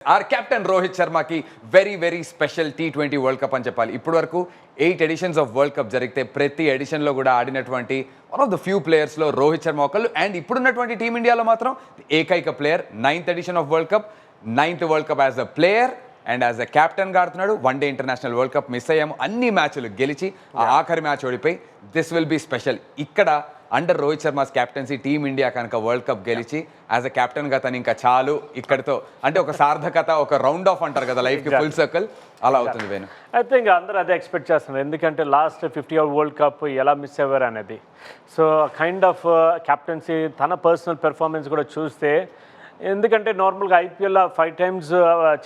Are captain Rohit శర్మకి very very special T twenty world cup అని చెప్పాలి. ఇప్పటి వరకు eight editions of world cup జరిగితే ప్రతి ఎడిషన్లో కూడా ఆడినటువంటి వన్ ఆఫ్ ద ఫ్యూ ప్లేయర్స్లో రోహిత్ శర్మ ఒకళ్ళు. అండ్ ఇప్పుడున్నటువంటి టీమిండియాలో మాత్రం ఏకైక player ninth edition of world cup ninth world cup as a player and as a కెప్టెన్గా ఆడుతున్నాడు one day international world cup miss అయ్యాము. అన్ని మ్యాచ్లు గెలిచి ఆ ఆఖరి మ్యాచ్ ఓడిపోయి దిస్ విల్ బి స్పెషల్ ఇక్కడ under Rohit Sharma's captaincy team India కనుక వరల్డ్ కప్ గెలిచి యాజ్ అ కెప్టెన్గా తను ఇంకా చాలు ఇక్కడితో. అంటే ఒక సార్థకత ఒక రౌండ్ ఆఫ్ అంటారు కదా లైఫ్కి ఫుల్ సర్కిల్ అలా అవుతుంది వేణు. ఐ థింక్ అందరూ అదే ఎక్స్పెక్ట్ చేస్తున్నారు. ఎందుకంటే last fifty over world cup ఎలా మిస్ అయ్యారు అనేది. సో కైండ్ ఆఫ్ కెప్టెన్సీ తన పర్సనల్ పెర్ఫార్మెన్స్ కూడా చూస్తే ఎందుకంటే నార్మల్గా ఐపీఎల్ ఫైవ్ టైమ్స్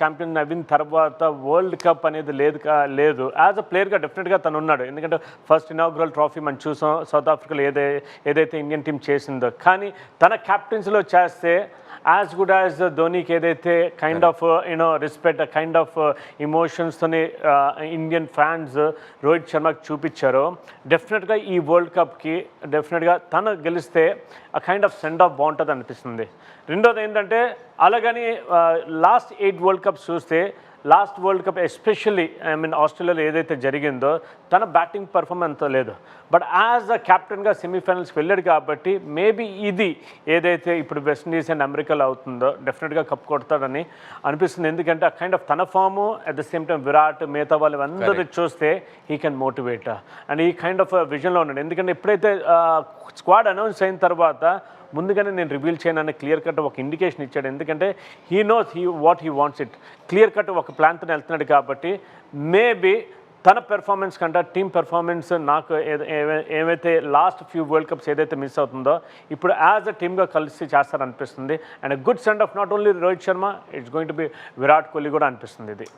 ఛాంపియన్ అయిన తర్వాత వరల్డ్ కప్ అనేది లేదు కా- లేదు. యాజ్ అ ప్లేయర్గా డెఫినెట్గా తను ఉన్నాడు. ఎందుకంటే ఫస్ట్ ఇనాగ్రల్ ట్రాఫీ మనం చూసాం సౌత్ ఆఫ్రికాలో ఏదై ఏదైతే ఇండియన్ టీం చేసిందో. కానీ తన క్యాప్టెన్సీలో చేస్తే యాజ్ గుడ్ యాజ్ ధోనీకి ఏదైతే kind of you know respect kind of ఇమోషన్స్తోని Indian fans Rohit శర్మకి చూపించారో డెఫినెట్గా ఈ వరల్డ్ కప్కి డెఫినెట్గా తను గెలిస్తే ఆ కైండ్ ఆఫ్ సెండ్ ఆఫ్ బాగుంటుంది అనిపిస్తుంది రెండోది ఏంటంటే అలాగని లాస్ట్ ఎయిట్ వరల్డ్ కప్స్ చూస్తే last world cup especially I mean ఆస్ట్రేలియాలో ఏదైతే జరిగిందో తన బ్యాటింగ్ పర్ఫార్మెన్స్ లేదు. బట్ యాజ్ అ కెప్టెన్గా సెమీఫైనల్స్కి వెళ్ళాడు కాబట్టి మేబీ ఇది ఏదైతే ఇప్పుడు వెస్టిండీస్ అండ్ అమెరికాలో అవుతుందో డెఫినెట్గా కప్ కొడతాడని అనిపిస్తుంది. ఎందుకంటే ఆ కైండ్ ఆఫ్ తన form at the same time Virat మిగతా వాళ్ళు అందరూ చూస్తే హీ కెన్ మోటివేట్ అండ్ ఈ కైండ్ ఆఫ్ విజన్లో ఉన్నాడు. ఎందుకంటే ఎప్పుడైతే స్క్వాడ్ అనౌన్స్ అయిన తర్వాత ముందుగానే నేను రివీల్ చేయనని క్లియర్ కట్ ఒక ఇండికేషన్ ఇచ్చాడు. ఎందుకంటే he knows he what he wants it clear cut ఒక ప్లాన్తో వెళ్తున్నాడు కాబట్టి మేబీ తన పెర్ఫార్మెన్స్ కంటే టీమ్ పెర్ఫార్మెన్స్ నాకు ఏమైతే లాస్ట్ ఫ్యూ వరల్డ్ కప్స్ ఏదైతే మిస్ అవుతుందో ఇప్పుడు యాజ్ అ టీమ్గా కలిసి చేస్తారనిపిస్తుంది. And good send off not only Rohit Sharma it's going to be Virat Kohli కూడా అనిపిస్తుంది ఇది.